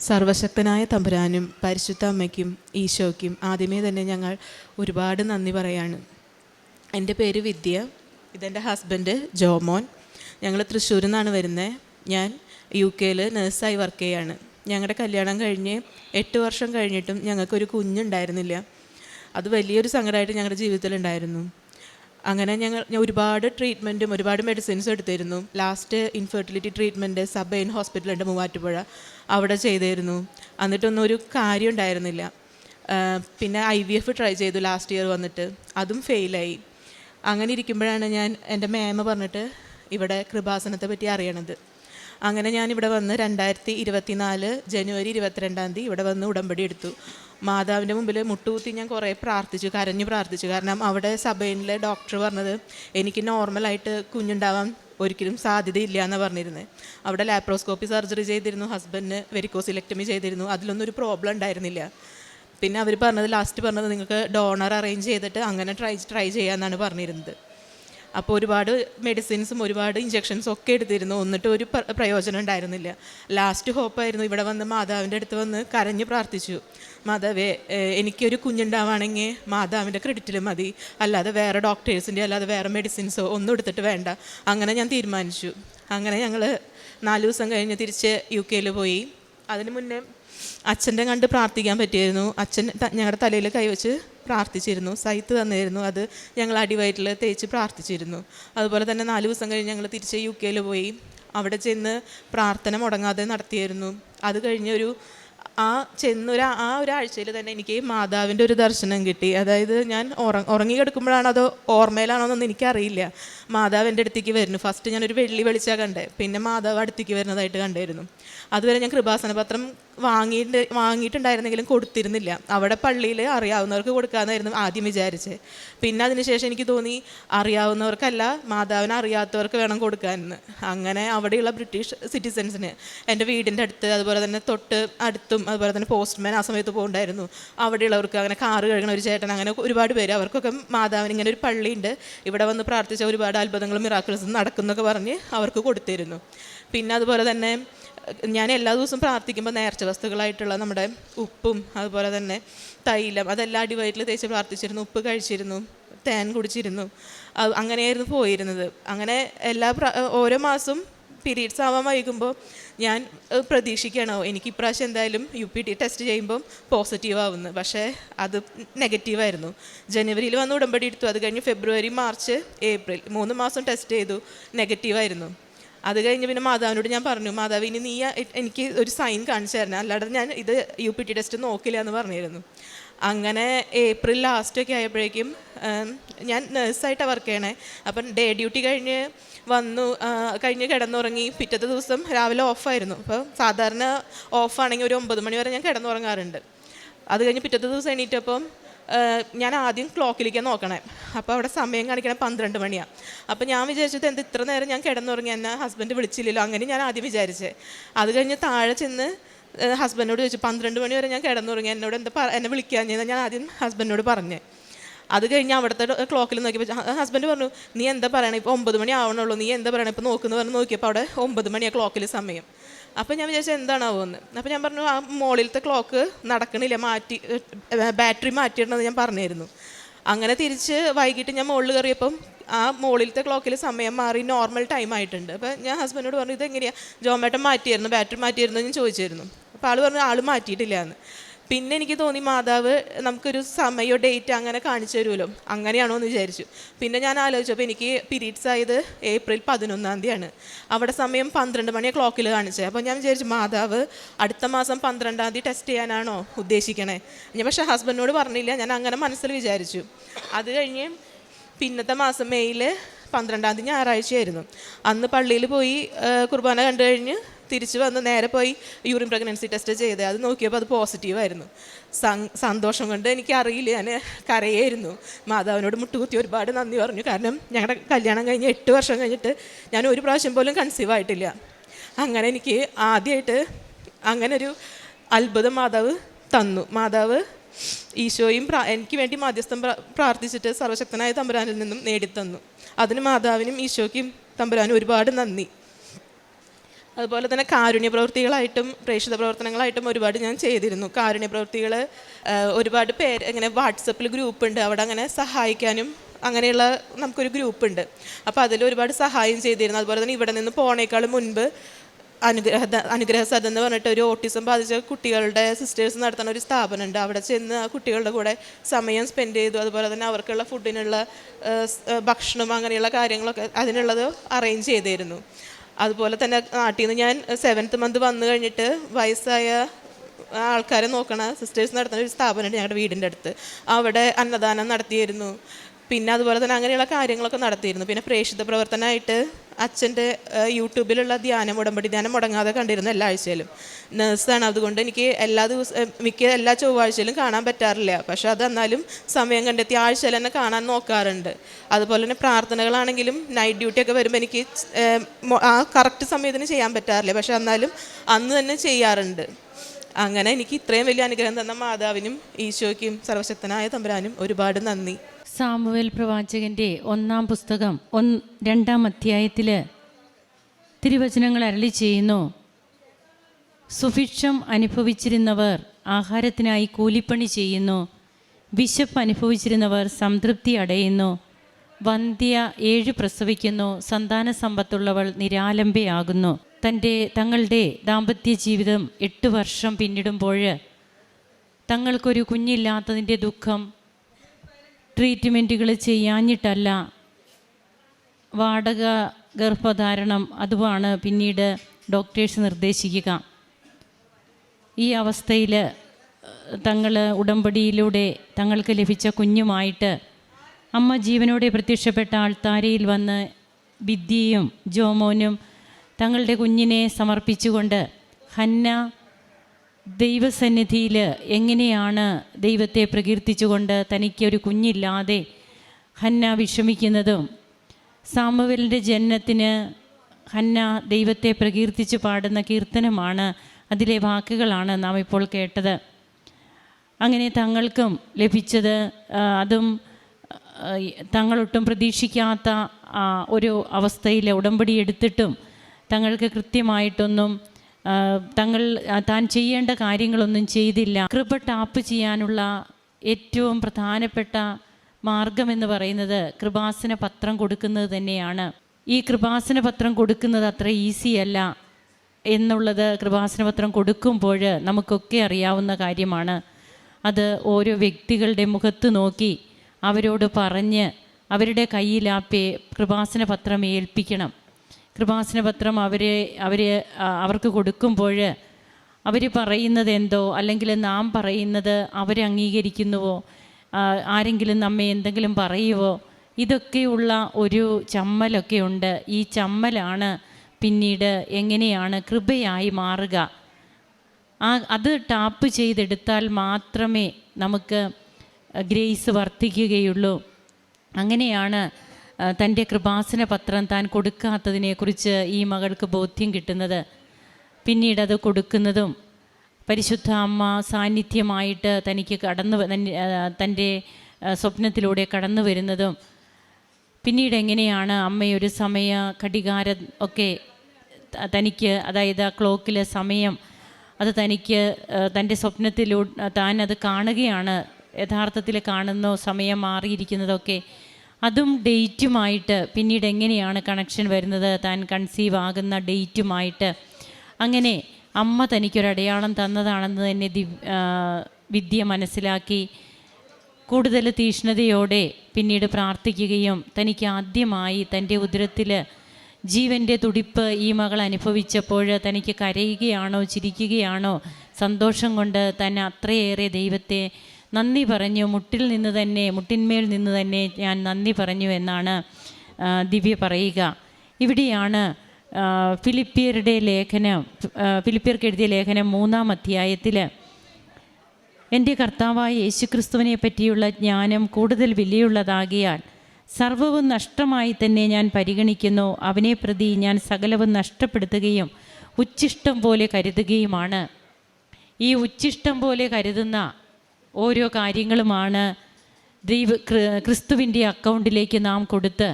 സർവശക്തനായ തമ്പുരാനും പരിശുദ്ധ അമ്മയ്ക്കും ഈശോയ്ക്കും ആദ്യമേ തന്നെ ഞങ്ങൾ ഒരുപാട് നന്ദി പറയാണ്. എന്റെ പേര് വിദ്യ ഇതെന്റെ ഹസ്ബൻഡ് ജോമോൻ. ഞങ്ങൾ തൃശ്ശൂരിൽ നിന്നാണ് വരുന്നത് ഞാൻ യു കെയിൽ നേഴ്സായി വർക്ക് ചെയ്യാണ്. ഞങ്ങളുടെ കല്യാണം കഴിഞ്ഞ് എട്ട് വർഷം കഴിഞ്ഞിട്ടും ഞങ്ങൾക്കൊരു കുഞ്ഞുണ്ടായിരുന്നില്ല. അത് വലിയൊരു സങ്കടമായിട്ട് ഞങ്ങളുടെ ജീവിതത്തിലുണ്ടായിരുന്നു. അങ്ങനെ ഞങ്ങൾ ഞാൻ ഒരുപാട് ട്രീറ്റ്മെന്റും ഒരുപാട് മെഡിസിൻസും എടുത്തിരുന്നു. Last infertility treatment Sabine ഹോസ്പിറ്റലുണ്ട് മൂവാറ്റുപുഴ. അവിടെ ചെയ്തിരുന്നു. എന്നിട്ടൊന്നും ഒരു കാര്യം ഉണ്ടായിരുന്നില്ല. പിന്നെ ഐ വി എഫ് ട്രൈ ചെയ്തു ലാസ്റ്റ് ഇയർ വന്നിട്ട്. അതും ഫെയിലായി അങ്ങനെ ഇരിക്കുമ്പോഴാണ് ഞാൻ എന്റെ മേമ പറഞ്ഞിട്ട് ഇവിടെ കൃപാസനത്തെ പറ്റി അറിയണത്. അങ്ങനെ ഞാൻ ഇവിടെ വന്ന് രണ്ടായിരത്തി ഇരുപത്തിനാല് ജനുവരി ഇരുപത്തിരണ്ടാം തീയതി ഇവിടെ വന്ന് ഉടമ്പടി എടുത്തു. മാതാവിന്റെ മുമ്പിൽ മുട്ടുകുത്തി ഞാൻ കുറേ പ്രാർത്ഥിച്ചു കരഞ്ഞു പ്രാർത്ഥിച്ചു. കാരണം അവിടെ സഭയിലെ ഡോക്ടർ പറഞ്ഞത് എനിക്ക് നോർമലായിട്ട് കുഞ്ഞുണ്ടാവാൻ ഒരിക്കലും സാധ്യതയില്ല എന്ന് പറഞ്ഞിരുന്നത്. അവിടെ ലാപ്രോസ്കോപ്പി സർജറി ചെയ്തിരുന്നു ഹസ്ബൻഡിന് വെരിക്കോസിലക്ടമി ചെയ്തിരുന്നു അതിലൊന്നും ഒരു പ്രോബ്ലം ഉണ്ടായിരുന്നില്ല. പിന്നെ അവർ പറഞ്ഞത് ലാസ്റ്റ് പറഞ്ഞത് നിങ്ങൾക്ക് ഡോണർ അറേഞ്ച് ചെയ്തിട്ട് അങ്ങനെ ട്രൈ ട്രൈ ചെയ്യാമെന്നാണ് പറഞ്ഞിരുന്നത്. അപ്പോൾ ഒരുപാട് മെഡിസിൻസും ഒരുപാട് ഇഞ്ചെക്ഷൻസും ഒക്കെ എടുത്തിരുന്നു. എന്നിട്ട് ഒരു പ്രയോജനം ഉണ്ടായിരുന്നില്ല. ലാസ്റ്റ് ഹോപ്പായിരുന്നു ഇവിടെ വന്ന് മാതാവിന്റെ അടുത്ത് വന്ന് കരഞ്ഞ് പ്രാർത്ഥിച്ചു. മാതാവേ എനിക്കൊരു കുഞ്ഞുണ്ടാവുകയാണെങ്കിൽ മാതാവിന്റെ ക്രെഡിറ്റിൽ മതി. അല്ലാതെ വേറെ ഡോക്ടേഴ്സിന്റെ അല്ലാതെ വേറെ മെഡിസിൻസോ ഒന്നും എടുത്തിട്ട് വേണ്ട. അങ്ങനെ ഞാൻ തീരുമാനിച്ചു. അങ്ങനെ ഞങ്ങൾ നാല് ദിവസം കഴിഞ്ഞ് തിരിച്ച് യു കെയിൽ പോയി. അതിന് മുന്നേ അച്ഛന്റെ കണ്ട് പ്രാർത്ഥിക്കാൻ പറ്റിയായിരുന്നു അച്ഛൻ ഞങ്ങളുടെ തലയിൽ കൈവച്ച് പ്രാർത്ഥിച്ചിരുന്നു. സൈത്ത് തന്നിരുന്നു. അത് ഞങ്ങൾ അടിവയറ്റിൽ തേച്ച് പ്രാർത്ഥിച്ചിരുന്നു. അതുപോലെ തന്നെ നാല് ദിവസം കഴിഞ്ഞ് ഞങ്ങൾ തിരിച്ച് യു കെയിൽ പോയി. അവിടെ ചെന്ന് പ്രാർത്ഥന മുടങ്ങാതെ നടത്തിയിരുന്നു. അത് കഴിഞ്ഞ് ഒരു ആ ചെന്നൊരു ആ ഒരാഴ്ചയിൽ തന്നെ എനിക്ക് മാതാവിന്റെ ഒരു ദർശനം കിട്ടി. അതായത് ഞാൻ ഉറ ഉറങ്ങി കിടക്കുമ്പോഴാണ് അതോ ഓർമ്മയിലാണോ എന്നൊന്നും എനിക്കറിയില്ല. മാതാവ് എന്റെ അടുത്തേക്ക് വരുന്നു. ഫസ്റ്റ് ഞാനൊരു വെള്ളി വെളിച്ചാൽ കണ്ടേ. പിന്നെ മാതാവ് അടുത്തേക്ക് വരുന്നതായിട്ട് കണ്ടായിരുന്നു. അതുവരെ ഞാൻ കൃപാസന പത്രം വാങ്ങിയിട്ട് വാങ്ങിയിട്ടുണ്ടായിരുന്നെങ്കിലും കൊടുത്തിരുന്നില്ല. അവിടെ പള്ളിയിൽ അറിയാവുന്നവർക്ക് കൊടുക്കാമെന്നായിരുന്നു ആദ്യം വിചാരിച്ചത് പിന്നെ അതിനുശേഷം എനിക്ക് തോന്നി അറിയാവുന്നവർക്കല്ല മാതാവിനെ അറിയാത്തവർക്ക് വേണം കൊടുക്കാനെന്ന്. അങ്ങനെ അവിടെയുള്ള ബ്രിട്ടീഷ് സിറ്റിസൻസിന് എന്റെ വീടിന്റെ അടുത്ത് അതുപോലെ തന്നെ തൊട്ട് അടുത്തും അതുപോലെ തന്നെ പോസ്റ്റ്മാൻ ആ സമയത്ത് പോകുന്നുണ്ടായിരുന്നു അവിടെയുള്ളവർക്ക് അങ്ങനെ കാറ് കഴുകണ ഒരു ചേട്ടൻ അങ്ങനെ ഒരുപാട് പേര്. അവർക്കൊക്കെ മാതാവിന് ഇങ്ങനെ ഒരു പള്ളിയുണ്ട്. ഇവിടെ വന്ന് പ്രാർത്ഥിച്ച ഒരുപാട് അത്ഭുതങ്ങളും മിറാക്കിൾസും നടക്കുന്നൊക്കെ പറഞ്ഞ് അവർക്ക് കൊടുത്തിരുന്നു. പിന്നെ അതുപോലെ തന്നെ ഞാൻ എല്ലാ ദിവസവും പ്രാർത്ഥിക്കുമ്പോൾ നേർച്ച വസ്തുക്കളായിട്ടുള്ള നമ്മുടെ ഉപ്പും അതുപോലെ തന്നെ തൈലം അതെല്ലാം അടിവയറ്റിൽ തേച്ച് പ്രാർത്ഥിച്ചിരുന്നു. ഉപ്പ് കഴിച്ചിരുന്നു തേൻ കുടിച്ചിരുന്നു. അങ്ങനെയായിരുന്നു പോയിരുന്നത്. അങ്ങനെ എല്ലാ ഓരോ മാസം പീരീഡ്സ് ആവാൻ വൈകുമ്പോൾ ഞാൻ പ്രതീക്ഷിക്കണോ എനിക്ക് ഇപ്രാവശ്യം എന്തായാലും യു പി ടി ടെസ്റ്റ് ചെയ്യുമ്പം പോസിറ്റീവ് ആവുന്നു. പക്ഷേ അത് നെഗറ്റീവായിരുന്നു ജനുവരിയിൽ വന്ന് ഉടമ്പടി എടുത്തു. അത് കഴിഞ്ഞ് ഫെബ്രുവരി മാർച്ച് ഏപ്രിൽ മൂന്ന് മാസം ടെസ്റ്റ് ചെയ്തു. നെഗറ്റീവായിരുന്നു അത് കഴിഞ്ഞ് പിന്നെ മാതാവിനോട് ഞാൻ പറഞ്ഞു മാതാവ് ഇനി നീ എനിക്ക് ഒരു സൈൻ കാണിച്ചു തരണം. അല്ലാതെ ഞാൻ ഇത് യു പി ടി ടെസ്റ്റ് നോക്കില്ല എന്ന് പറഞ്ഞിരുന്നു. അങ്ങനെ ഏപ്രിൽ ലാസ്റ്റൊക്കെ ആയപ്പോഴേക്കും ഞാൻ നേഴ്സായിട്ടാണ് വർക്ക് ചെയ്യണേ. അപ്പം ഡേ ഡ്യൂട്ടി കഴിഞ്ഞ് വന്നു കഴിഞ്ഞ് കിടന്നുറങ്ങി. പിറ്റത്തെ ദിവസം രാവിലെ ഓഫായിരുന്നു അപ്പോൾ സാധാരണ ഓഫാണെങ്കിൽ ഒരു ഒമ്പത് മണി വരെ ഞാൻ കിടന്നുറങ്ങാറുണ്ട്. അത് കഴിഞ്ഞ് പിറ്റത്തെ ദിവസം എണീറ്റപ്പം ഞാൻ ആദ്യം ക്ലോക്കിലേക്ക് നോക്കണേ. അപ്പോൾ അവിടെ സമയം കാണിക്കണേ പന്ത്രണ്ട് മണിയാണ് അപ്പോൾ ഞാൻ വിചാരിച്ചത് എന്ത് ഇത്ര നേരം ഞാൻ കിടന്നുറങ്ങി എന്നെ ഹസ്ബൻഡ് വിളിച്ചില്ലല്ലോ. അങ്ങനെ ഞാൻ ആദ്യം വിചാരിച്ചത് അത് കഴിഞ്ഞ് താഴെ ചെന്ന് ഹസ്ബൻഡിനോട് ചോദിച്ചു പന്ത്രണ്ട് മണി വരെ ഞാൻ കിടന്നുറങ്ങി എന്നോട് എന്താ എന്നെ വിളിക്കാൻ ഞാൻ ആദ്യം ഹസ്ബൻഡിനോട് പറഞ്ഞേ. അത് കഴിഞ്ഞ് അവിടുത്തെ ക്ലോക്കിൽ നോക്കിയപ്പോൾ ഹസ്ബൻഡ് പറഞ്ഞു നീ എന്താ പറയണേ ഇപ്പോൾ ഒമ്പത് മണി ആവണുള്ളൂ നീ എന്താ പറയണേ ഇപ്പോൾ നോക്കുന്നു പറഞ്ഞ് നോക്കിയപ്പോൾ അവിടെ ഒമ്പത് മണിയാണ് ക്ലോക്കിൽ സമയം. അപ്പോൾ ഞാൻ വിചാരിച്ചത് എന്താണാവുമെന്ന് അപ്പോൾ ഞാൻ പറഞ്ഞു ആ മുകളിലത്തെ ക്ലോക്ക് നടക്കണില്ല മാറ്റി ബാറ്ററി മാറ്റിയിടണമെന്ന് ഞാൻ പറഞ്ഞിരുന്നു അങ്ങനെ തിരിച്ച് വൈകിട്ട് ഞാൻ മുകളിൽ കയറിയപ്പം ആ മുകളിലത്തെ ക്ലോക്കിൽ സമയം മാറി നോർമൽ ടൈം ആയിട്ടുണ്ട്. അപ്പോൾ ഞാൻ ഹസ്ബൻഡോട് പറഞ്ഞു ഇതെങ്ങനെയാണ് ജോമേട്ടൻ മാറ്റിയായിരുന്നു? ബാറ്ററി മാറ്റിയായിരുന്നു? ഞാൻ ചോദിച്ചിരുന്നു. അപ്പോൾ ആൾ പറഞ്ഞു ആൾ മാറ്റിയിട്ടില്ല എന്ന് പിന്നെ എനിക്ക് തോന്നി മാതാവ് നമുക്കൊരു സമയോ ഡേറ്റ് അങ്ങനെ കാണിച്ചു തരുമല്ലോ. അങ്ങനെയാണോ? എന്ന് വിചാരിച്ചു. പിന്നെ ഞാൻ ആലോചിച്ചപ്പോൾ എനിക്ക് പീരീഡ്സ് ആയത് ഏപ്രിൽ പതിനൊന്നാം തീയതിയാണ്. അവിടെ സമയം പന്ത്രണ്ട് മണി ക്ലോക്കിൽ കാണിച്ചത്. അപ്പോൾ ഞാൻ വിചാരിച്ചു മാതാവ് അടുത്ത മാസം പന്ത്രണ്ടാം തീയതി ടെസ്റ്റ് ചെയ്യാനാണോ ഉദ്ദേശിക്കണേ? ഞാൻ പക്ഷേ ഹസ്ബൻഡിനോട് പറഞ്ഞില്ല. ഞാൻ അങ്ങനെ മനസ്സിൽ വിചാരിച്ചു. അത് കഴിഞ്ഞ് പിന്നത്തെ മാസം മെയ്യിൽ പന്ത്രണ്ടാം തീയതി ഞായറാഴ്ചയായിരുന്നു. അന്ന് പള്ളിയിൽ പോയി കുർബാന കണ്ടു കഴിഞ്ഞ് തിരിച്ചു വന്ന് നേരെ പോയി യൂറിൻ പ്രഗ്നൻസി ടെസ്റ്റ് ചെയ്ത്. അത് നോക്കിയപ്പോൾ അത് പോസിറ്റീവായിരുന്നു സന്തോഷം കൊണ്ട് എനിക്ക് അറിയില്ല ഞാൻ കരയായിരുന്നു. മാതാവിനോട് മുട്ടുകുത്തി ഒരുപാട് നന്ദി പറഞ്ഞു. കാരണം ഞങ്ങളുടെ കല്യാണം കഴിഞ്ഞ് എട്ട് വർഷം കഴിഞ്ഞിട്ട് ഞാൻ ഒരു പ്രാവശ്യം പോലും കൺസീവ് ആയിട്ടില്ല. അങ്ങനെ എനിക്ക് ആദ്യമായിട്ട് അങ്ങനൊരു അത്ഭുതം മാതാവ് തന്നു. മാതാവ് ഈശോയും എനിക്ക് വേണ്ടി മാധ്യസ്ഥം പ്രാർത്ഥിച്ചിട്ട് സർവശക്തനായ തമ്പുരാനിൽ നിന്നും നേടിത്തന്നു. അതിന് മാതാവിനും ഈശോയ്ക്കും തമ്പുരാനും ഒരുപാട് നന്ദി. അതുപോലെ തന്നെ കാരുണ്യ പ്രവൃത്തികളായിട്ടും പ്രേക്ഷിത പ്രവർത്തനങ്ങളായിട്ടും ഒരുപാട് ഞാൻ ചെയ്തിരുന്നു. കാരുണ്യ പ്രവൃത്തികൾ ഒരുപാട് പേര് ഇങ്ങനെ വാട്സപ്പിൽ ഗ്രൂപ്പ് ഉണ്ട് അവിടെ അങ്ങനെ സഹായിക്കാനും അങ്ങനെയുള്ള നമുക്കൊരു ഗ്രൂപ്പ് ഉണ്ട് അപ്പോൾ അതിൽ ഒരുപാട് സഹായം ചെയ്തിരുന്നു. അതുപോലെ തന്നെ ഇവിടെ നിന്ന് പോണേക്കാളും മുൻപ് അനുഗ്രഹ അനുഗ്രഹ സദൻ എന്ന് പറഞ്ഞിട്ട് ഒരു ഓട്ടിസം ബാധിച്ച കുട്ടികളുടെ സിസ്റ്റേഴ്സ് നടത്തുന്ന ഒരു സ്ഥാപനമുണ്ട്. അവിടെ ചെന്ന് ആ കുട്ടികളുടെ കൂടെ സമയം സ്പെൻഡ് ചെയ്തു. അതുപോലെ തന്നെ അവർക്കുള്ള ഫുഡിനുള്ള ഭക്ഷണം അങ്ങനെയുള്ള കാര്യങ്ങളൊക്കെ അതിനുള്ളത് അറേഞ്ച് ചെയ്തിരുന്നു. അതുപോലെ തന്നെ നാട്ടിൽ നിന്ന് ഞാൻ സെവൻത്ത് മന്ത് വന്നു കഴിഞ്ഞിട്ട് വയസ്സായ ആൾക്കാരെ നോക്കണ സിസ്റ്റേഴ്സ് നടത്തുന്ന ഒരു സ്ഥാപനമുണ്ട് ഞങ്ങളുടെ വീടിന്റെ അടുത്ത്. അവിടെ അന്നദാനം നടത്തിയിരുന്നു. പിന്നെ അതുപോലെ തന്നെ അങ്ങനെയുള്ള കാര്യങ്ങളൊക്കെ നടത്തിയിരുന്നു. പിന്നെ പ്രേക്ഷിത പ്രവർത്തനമായിട്ട് അച്ഛന്റെ യൂട്യൂബിലുള്ള ധ്യാനം ഉടമ്പടി ധ്യാനം മുടങ്ങാതെ കണ്ടിരുന്നു എല്ലാ ആഴ്ചയിലും. നേഴ്സാണ്. അതുകൊണ്ട് എനിക്ക് എല്ലാ ദിവസം മിക്ക എല്ലാ ചൊവ്വാഴ്ചയിലും കാണാൻ പറ്റാറില്ല. പക്ഷേ അത് എന്നാലും സമയം കണ്ടെത്തി ആഴ്ചയിൽ തന്നെ കാണാൻ നോക്കാറുണ്ട്. അതുപോലെ തന്നെ പ്രാർത്ഥനകളാണെങ്കിലും നൈറ്റ് ഡ്യൂട്ടി ഒക്കെ വരുമ്പോൾ എനിക്ക് ആ കറക്റ്റ് സമയത്തിന് ചെയ്യാൻ പറ്റാറില്ല. പക്ഷേ എന്നാലും അന്ന് തന്നെ ചെയ്യാറുണ്ട്. അങ്ങനെ എനിക്ക് ഇത്രയും വലിയ അനുഗ്രഹം തന്ന മാതാവിനും ഈശോയ്ക്കും സർവശക്തനായ തമ്പുരാനും ഒരുപാട് നന്ദി. സാമുവേൽ പ്രവാചകന്റെ ഒന്നാം പുസ്തകം ഒന്ന് രണ്ടാം അധ്യായത്തിൽ തിരുവചനങ്ങൾ അരളി ചെയ്യുന്നു. സുഭിക്ഷം അനുഭവിച്ചിരുന്നവർ ആഹാരത്തിനായി കൂലിപ്പണി ചെയ്യുന്നു. വിശപ്പ് അനുഭവിച്ചിരുന്നവർ സംതൃപ്തി അടയുന്നു. വന്ധ്യ ഏഴ് പ്രസവിക്കുന്നു. സന്താന സമ്പത്തുള്ളവൾ നിരാലംബയാകുന്നു. തന്റെ തങ്ങളുടെ ദാമ്പത്യ ജീവിതം എട്ട് വർഷം പിന്നിടുമ്പോൾ തങ്ങൾക്കൊരു കുഞ്ഞില്ലാത്തതിന്റെ ദുഃഖം ട്രീറ്റ്മെന്റുകൾ ചെയ്യാഞ്ഞിട്ടല്ല വാടക ഗർഭധാരണം അതുമാണ് പിന്നീട് ഡോക്ടേഴ്സ് നിർദ്ദേശിക്കുക. ഈ അവസ്ഥയിൽ തങ്ങൾ ഉടമ്പടിയിലൂടെ തങ്ങൾക്ക് ലഭിച്ച കുഞ്ഞുമായിട്ട് അമ്മ ജീവനോടെ പ്രത്യക്ഷപ്പെട്ട ആൾത്താരയിൽ വന്ന് വിദ്യയും ജോമോനും തങ്ങളുടെ കുഞ്ഞിനെ സമർപ്പിച്ചുകൊണ്ട് ഹന്ന ദൈവസന്നിധിയിൽ എങ്ങനെയാണ് ദൈവത്തെ പ്രകീർത്തിച്ചുകൊണ്ട് തനിക്കൊരു കുഞ്ഞില്ലാതെ ഹന്ന വിഷമിക്കുന്നതും സാമുവലിന്റെ ജനനത്തിന് ഹന്ന ദൈവത്തെ പ്രകീർത്തിച്ച് പാടുന്ന കീർത്തനമാണ് അതിലെ വാക്കുകളാണ് നാം ഇപ്പോൾ കേട്ടത്. അങ്ങനെ തങ്ങൾക്കും ലഭിച്ചത് അതും തങ്ങളൊട്ടും പ്രതീക്ഷിക്കാത്ത ഒരു അവസ്ഥയിൽ ഉടമ്പടി എടുത്തിട്ടും തങ്ങൾക്ക് കൃത്യമായിട്ടൊന്നും തങ്ങൾ താൻ ചെയ്യേണ്ട കാര്യങ്ങളൊന്നും ചെയ്തില്ല. കൃപ ടാപ്പ് ചെയ്യാനുള്ള ഏറ്റവും പ്രധാനപ്പെട്ട മാർഗമെന്ന് പറയുന്നത് കൃപാസന പത്രം കൊടുക്കുന്നത് തന്നെയാണ്. ഈ കൃപാസന പത്രം കൊടുക്കുന്നത് അത്ര ഈസിയല്ല എന്നുള്ളത് കൃപാസന പത്രം കൊടുക്കുമ്പോൾ നമുക്കൊക്കെ അറിയാവുന്ന കാര്യമാണ്. അത് ഓരോ വ്യക്തികളുടെ മുഖത്ത് നോക്കി അവരോട് പറഞ്ഞ് അവരുടെ കയ്യിൽ ആ പേ കൃപാസന പത്രം ഏൽപ്പിക്കണം. കൃപാസന പത്രം അവരെ അവർ അവർക്ക് കൊടുക്കുമ്പോൾ അവർ പറയുന്നത് എന്തോ അല്ലെങ്കിൽ നാം പറയുന്നത് അവരെ അംഗീകരിക്കുന്നുവോ? ആരെങ്കിലും നമ്മെ എന്തെങ്കിലും പറയുവോ? ഇതൊക്കെയുള്ള ഒരു ചമ്മലൊക്കെ ഉണ്ട്. ഈ ചമ്മലാണ് പിന്നീട് എങ്ങനെയാണ് കൃപയായി മാറുക. ആ അത് ടാപ്പ് ചെയ്തെടുത്താൽ മാത്രമേ നമുക്ക് ഗ്രേസ് വർദ്ധിക്കുകയുള്ളൂ. അങ്ങനെയാണ് തന്റെ കൃപാസന പത്രം താൻ കൊടുക്കാത്തതിനെക്കുറിച്ച് ഈ മകൾക്ക് ബോധ്യം കിട്ടുന്നത്. പിന്നീട് അത് കൊടുക്കുന്നതും പരിശുദ്ധ അമ്മ സാന്നിധ്യമായിട്ട് തനിക്ക് കടന്നു തന്റെ, സ്വപ്നത്തിലൂടെ കടന്നു വരുന്നതും പിന്നീട് എങ്ങനെയാണ് അമ്മയൊരു സമയ ഘടികാരം ഒക്കെ തനിക്ക് അതായത് ആ ക്ലോക്കിലെ സമയം അത് തനിക്ക് തന്റെ സ്വപ്നത്തിലൂ താൻ അത് കാണുകയാണ് യഥാർത്ഥത്തിൽ കാണുന്നോ സമയം മാറിയിരിക്കുന്നതൊക്കെ അതും ഡേറ്റുമായിട്ട് പിന്നീട് എങ്ങനെയാണ് കണക്ഷൻ വരുന്നത്? താൻ കൺസീവ് ആകുന്ന ഡേറ്റുമായിട്ട്. അങ്ങനെ അമ്മ തനിക്കൊരടയാളം തന്നതാണെന്ന് തന്നെ ദിവ വിദ്യ മനസ്സിലാക്കി. കൂടുതൽ തീഷ്ണതയോടെ പിന്നീട് പ്രാർത്ഥിക്കുകയും തനിക്ക് ആദ്യമായി തന്റെ ഉദരത്തിൽ ജീവന്റെ തുടിപ്പ് ഈ മകൾ അനുഭവിച്ചപ്പോൾ തനിക്ക് കരയുകയാണോ ചിരിക്കുകയാണോ സന്തോഷം കൊണ്ട് തന്നെ അത്രയേറെ ദൈവത്തെ നന്ദി പറഞ്ഞു മുട്ടിൽ നിന്ന് തന്നെ മുട്ടിന്മേൽ നിന്ന് തന്നെ ഞാൻ നന്ദി പറഞ്ഞു എന്നാണ് ദിവ്യ പറയുക. ഇവിടെയാണ് ഫിലിപ്പിയരുടെ ലേഖനം ഫിലിപ്പിയർക്ക് എഴുതിയ ലേഖനം മൂന്നാം അധ്യായത്തിൽ എന്റെ കർത്താവായ യേശുക്രിസ്തുവിനെ പറ്റിയുള്ള ജ്ഞാനം കൂടുതൽ വിലയുള്ളതാകിയാൽ സർവവും നഷ്ടമായി തന്നെ ഞാൻ പരിഗണിക്കുന്നു. അവനെ പ്രതി ഞാൻ സകലവും നഷ്ടപ്പെടുത്തുകയും ഉച്ഛിഷ്ടം പോലെ കരുതുകയുമാണ്. ഈ ഉച്ഛിഷ്ടം പോലെ കരുതുന്ന ഓരോ കാര്യങ്ങളുമാണ് ദൈവ ക്രി- ക്രിസ്തുവിന്റെ അക്കൗണ്ടിലേക്ക് നാം കൊടുത്ത്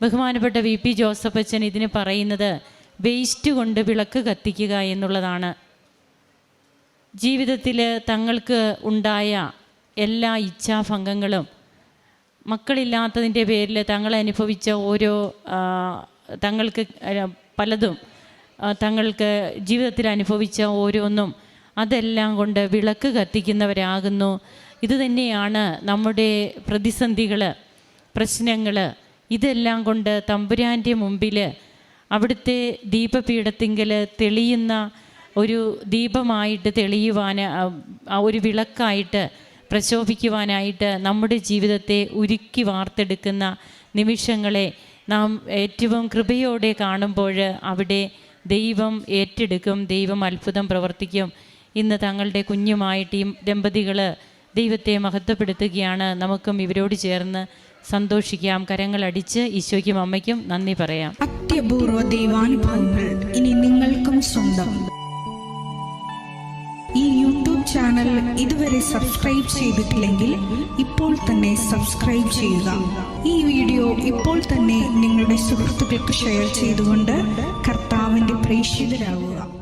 ബഹുമാനപ്പെട്ട വി പി ജോസഫ് അച്ഛൻ ഇതിന് പറയുന്നത് വേസ്റ്റ് കൊണ്ട് വിളക്ക് കത്തിക്കുക എന്നുള്ളതാണ്. ജീവിതത്തിൽ തങ്ങൾക്ക് ഉണ്ടായ എല്ലാ ഇച്ഛാഭംഗങ്ങളും മക്കളില്ലാത്തതിന്റെ പേരിൽ തങ്ങൾ അനുഭവിച്ച ഓരോ തങ്ങൾക്ക് പലതും തങ്ങൾക്ക് ജീവിതത്തിൽ അനുഭവിച്ച ഓരോന്നും അതെല്ലാം കൊണ്ട് വിളക്ക് കത്തിക്കുന്നവരാകുന്നു. ഇതുതന്നെയാണ് നമ്മുടെ പ്രതിസന്ധികൾ പ്രശ്നങ്ങൾ ഇതെല്ലാം കൊണ്ട് തമ്പുരാന്റെ മുമ്പിൽ അവിടുത്തെ ദീപപീഠത്തിങ്കൽ തെളിയുന്ന ഒരു ദീപമായിട്ട് തെളിയുവാൻ ഒരു വിളക്കായിട്ട് പ്രശോഭിക്കുവാനായിട്ട് നമ്മുടെ ജീവിതത്തെ ഉരുക്കി വാർത്തെടുക്കുന്ന നിമിഷങ്ങളെ നാം ഏറ്റവും കൃപയോടെ കാണുമ്പോൾ അവിടെ ദൈവം ഏറ്റെടുക്കും ദൈവം അത്ഭുതം പ്രവർത്തിക്കും. ഇന്ന് തങ്ങളുടെ കുഞ്ഞുമായിട്ട് ഈ ദമ്പതികൾ ദൈവത്തെ മഹത്വപ്പെടുത്തുകയാണ്. നമുക്കും ഇവരോട് ചേർന്ന് സന്തോഷിക്കാം. കരങ്ങളടിച്ച് ഈശോയ്ക്കും അമ്മയ്ക്കും നന്ദി പറയാം. അത്യപൂർവ ദൈവാനുഭവങ്ങൾ ഇനി നിങ്ങൾക്കും സ്വന്തം. ഈ യൂട്യൂബ് ചാനൽ ഇതുവരെ സബ്സ്ക്രൈബ് ചെയ്തിട്ടില്ലെങ്കിൽ ഇപ്പോൾ തന്നെ സബ്സ്ക്രൈബ് ചെയ്യുക. ഈ വീഡിയോ ഇപ്പോൾ തന്നെ നിങ്ങളുടെ സുഹൃത്തുക്കൾക്ക് ഷെയർ ചെയ്തുകൊണ്ട് കർത്താവിന്റെ പ്രേക്ഷിതരാകുക